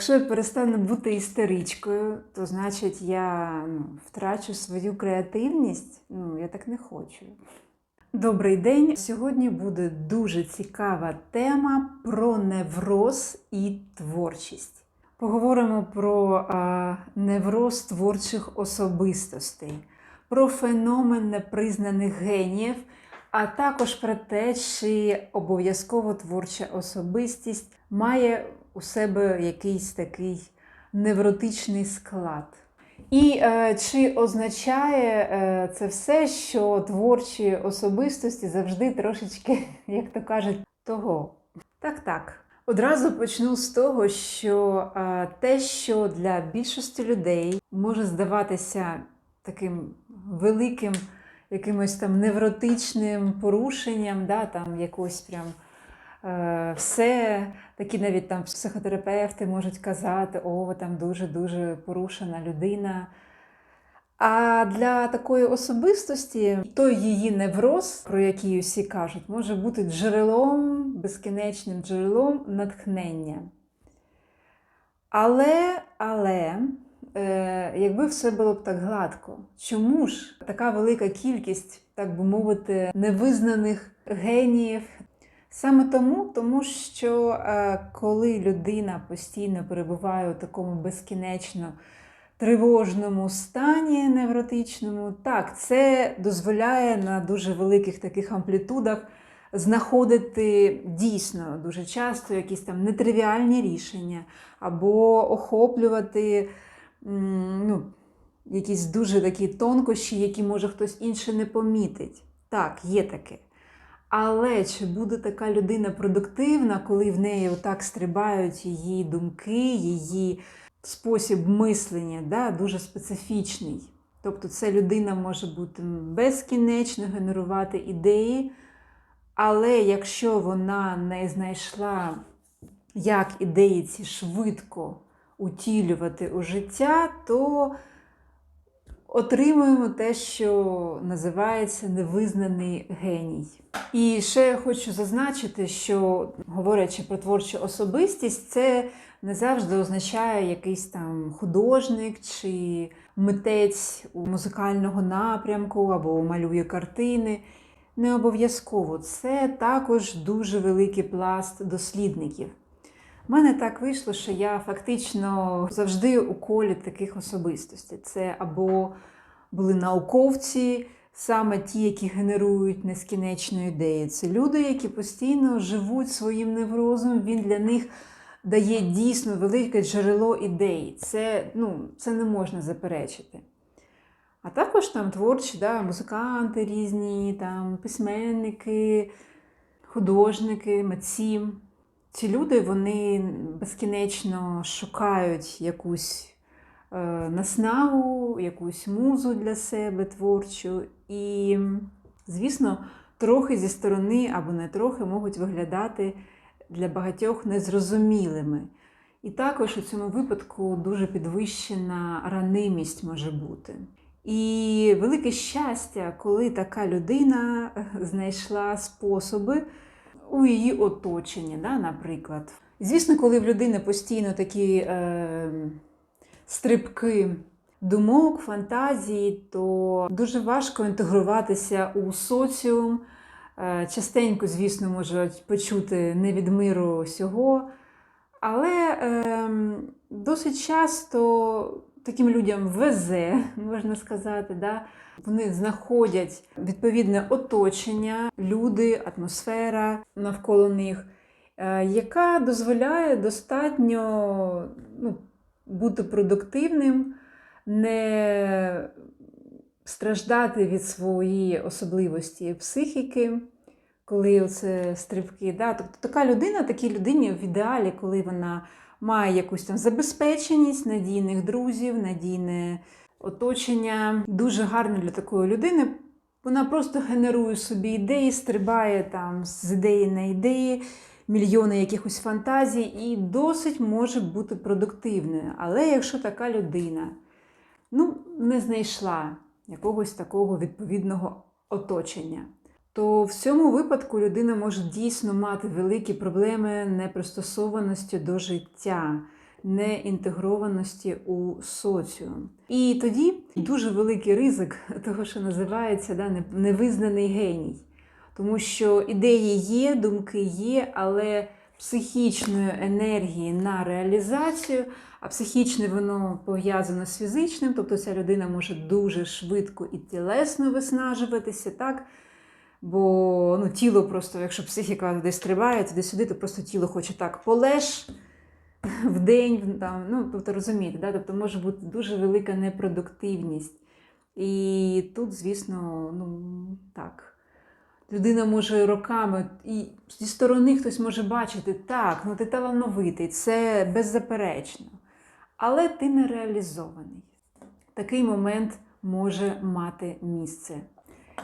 якщо я перестану бути істеричкою, то значить я ну, втрачу свою креативність. Ну, я так не хочу. Добрий день! Сьогодні буде дуже цікава тема про невроз і творчість. Поговоримо про а, невроз творчих особистостей, про феномен непризнаних геніїв, а також про те, чи обов'язково творча особистість має у себе якийсь такий невротичний склад. І е, чи означає е, це все, що творчі особистості завжди трошечки, як то кажуть, того? Так, так. Одразу почну з того, що е, те, що для більшості людей може здаватися таким великим якимось там невротичним порушенням, да, там якось прям все, такі навіть там психотерапевти можуть казати, о, там дуже-дуже порушена людина. А для такої особистості той її невроз, про який усі кажуть, може бути джерелом, безкінечним джерелом натхнення. Але, але, е, якби все було б так гладко, чому ж така велика кількість, так би мовити, невизнаних геніїв? Саме тому, тому що е, коли людина постійно перебуває у такому безкінечно тривожному стані невротичному, так, це дозволяє на дуже великих таких амплітудах знаходити дійсно дуже часто якісь там нетривіальні рішення, або охоплювати ну, якісь дуже такі тонкощі, які може хтось інший не помітить. Так, є таке. Але чи буде така людина продуктивна, коли в неї отак стрибають її думки, її спосіб мислення, да, дуже специфічний. Тобто ця людина може бути безкінечно генерувати ідеї, але якщо вона не знайшла, як ідеї ці швидко утілювати у життя, то отримуємо те, що називається невизнаний геній. І ще я хочу зазначити, що говорячи про творчу особистість, це не завжди означає якийсь там художник чи митець у музикального напрямку або малює картини. Не обов'язково це також дуже великий пласт дослідників. У мене так вийшло, що я фактично завжди у колі таких особистостей. Це або були науковці, саме ті, які генерують нескінченні ідеї. Це люди, які постійно живуть своїм неврозом. Він для них дає дійсно велике джерело ідей. Це, ну, це не можна заперечити. А також там творчі, да, музиканти різні, там, письменники, художники, митці. Ці люди вони безкінечно шукають якусь е, наснагу, якусь музу для себе творчу. І, звісно, трохи зі сторони або не трохи можуть виглядати для багатьох незрозумілими. І також у цьому випадку дуже підвищена ранимість може бути. І велике щастя, коли така людина знайшла способи у її оточенні, да, наприклад. Звісно, коли в людини постійно такі е, стрибки думок, фантазії, то дуже важко інтегруватися у соціум. Е, частенько, звісно, можуть почути не від миру сього. Але е, досить часто таким людям везе, можна сказати, да? вони знаходять відповідне оточення, люди, атмосфера навколо них, е, яка дозволяє достатньо ну, бути продуктивним, не страждати від своєї особливості психіки. Коли оце стрибки, Да? тобто така людина, такій людині в ідеалі, коли вона має якусь там забезпеченість, надійних друзів, надійне оточення. Дуже гарно для такої людини. Вона просто генерує собі ідеї, стрибає там з ідеї на ідеї, мільйони якихось фантазій і досить може бути продуктивною. Але якщо така людина ну, не знайшла якогось такого відповідного оточення, то в цьому випадку людина може дійсно мати великі проблеми непристосованості до життя, неінтегрованості у соціум. І тоді дуже великий ризик того, що називається да, невизнаний геній. Тому що ідеї є, думки є, але психічної енергії на реалізацію, а психічне воно пов'язано з фізичним, тобто ця людина може дуже швидко і тілесно виснажуватися, так? Бо ну, тіло просто, якщо психіка десь триває, туди-сюди, то просто тіло хоче так полеж в день, там, ну, тобто розумієте, да? тобто може бути дуже велика непродуктивність. І тут, звісно, ну так. Людина може роками, і зі сторони хтось може бачити, так, ну ти талановитий, це беззаперечно. Але ти не реалізований. Такий момент може мати місце.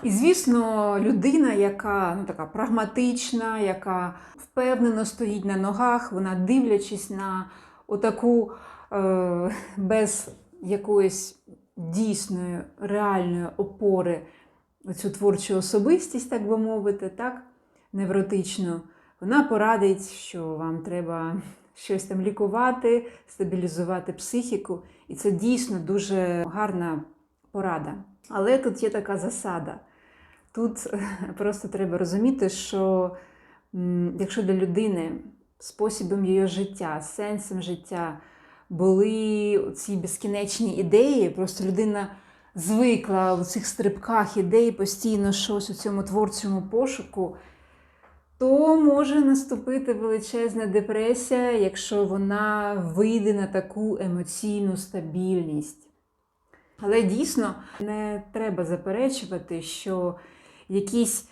І, звісно, людина, яка ну, така прагматична, яка впевнено стоїть на ногах, вона дивлячись на отаку е, без якоїсь дійсної реальної опори цю творчу особистість, так би мовити, так, невротичну, вона порадить, що вам треба щось там лікувати, стабілізувати психіку. І це дійсно дуже гарна порада. Але тут є така засада. Тут просто треба розуміти, що якщо для людини способом її життя, сенсом життя були ці безкінечні ідеї, просто людина звикла у цих стрибках ідей постійно щось у цьому творчому пошуку, то може наступити величезна депресія, якщо вона вийде на таку емоційну стабільність. Але дійсно не треба заперечувати, що якісь,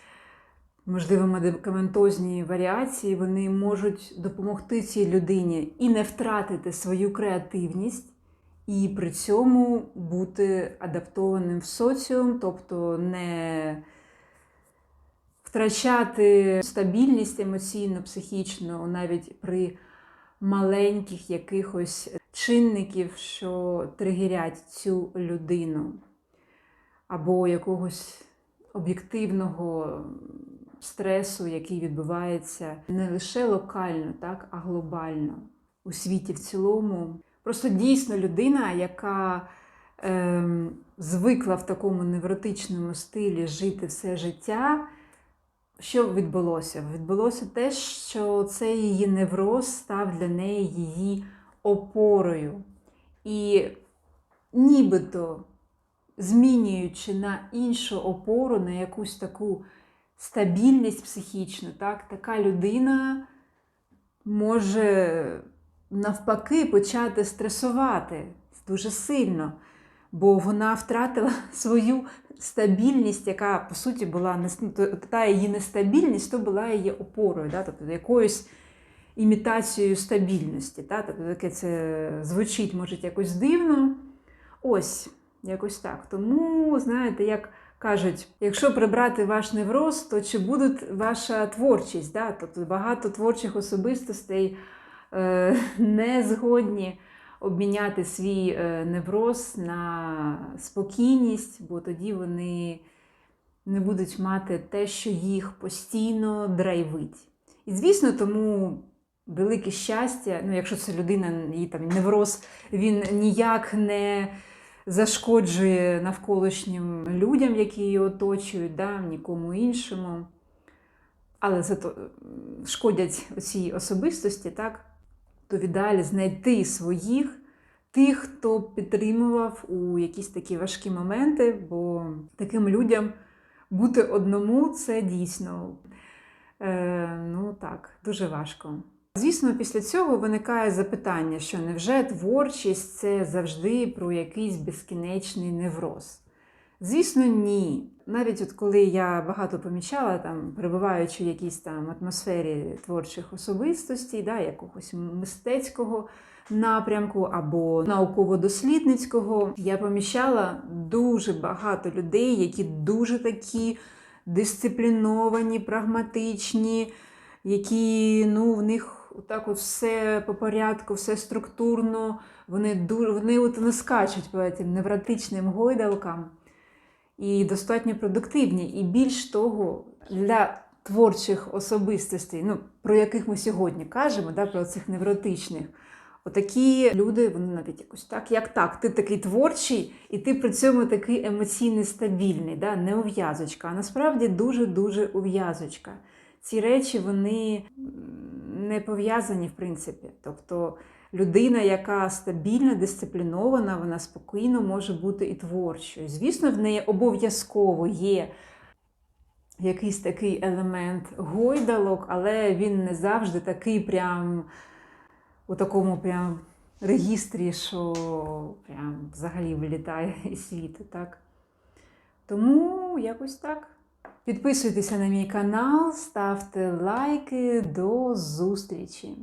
можливо, медикаментозні варіації вони можуть допомогти цій людині і не втратити свою креативність, і при цьому бути адаптованим в соціум, тобто не втрачати стабільність емоційно, психічно, навіть при маленьких якихось чинників, що тригерять цю людину, або якогось об'єктивного стресу, який відбувається не лише локально, так, а глобально у світі в цілому. Просто дійсно людина, яка ем, звикла в такому невротичному стилі жити все життя. Що відбулося? Відбулося те, що цей її невроз став для неї її опорою. І нібито змінюючи на іншу опору, на якусь таку стабільність психічну, так, така людина може навпаки почати стресувати дуже сильно, бо вона втратила свою стабільність, яка по суті була ну, та її нестабільність, то була її опорою, да? тобто якоюсь імітацією стабільності. Да? Тобто таке це звучить, може, якось дивно. Ось, якось так. Тому, знаєте, як кажуть, якщо прибрати ваш невроз, то чи буде ваша творчість? Да? Тобто багато творчих особистостей е, не згодні обміняти свій е, невроз на спокійність, бо тоді вони не будуть мати те, що їх постійно драйвить. І звісно, тому велике щастя, ну якщо це людина, її там невроз, він ніяк не зашкоджує навколишнім людям, які її оточують, да, нікому іншому. Але зато шкодять цій особистості, так? то в ідеалі знайти своїх, тих, хто підтримував у якісь такі важкі моменти, бо таким людям бути одному це дійсно е, ну так, дуже важко. Звісно, після цього виникає запитання, що невже творчість це завжди про якийсь безкінечний невроз? Звісно, ні. Навіть от коли я багато помічала, там, перебуваючи в якійсь там атмосфері творчих особистостей, да, якогось мистецького напрямку або науково-дослідницького, я помічала дуже багато людей, які дуже такі дисципліновані, прагматичні, які ну, в них так от все по порядку, все структурно, вони, дуже, вони от не скачуть по цим невротичним гойдалкам і достатньо продуктивні. І більш того, для творчих особистостей, ну, про яких ми сьогодні кажемо, да, про цих невротичних, Отакі люди, вони навіть якось так, як так, ти такий творчий, і ти при цьому такий емоційний стабільний, да? не ув'язочка, а насправді дуже-дуже ув'язочка. Ці речі вони не пов'язані, в принципі. Тобто людина, яка стабільна, дисциплінована, вона спокійно може бути і творчою. Звісно, в неї обов'язково є якийсь такий елемент гойдалок, але він не завжди такий прям у такому прям регістрі, що прям взагалі вилітає із світу, так? Тому якось так. Підписуйтеся на мій канал, ставте лайки. До зустрічі!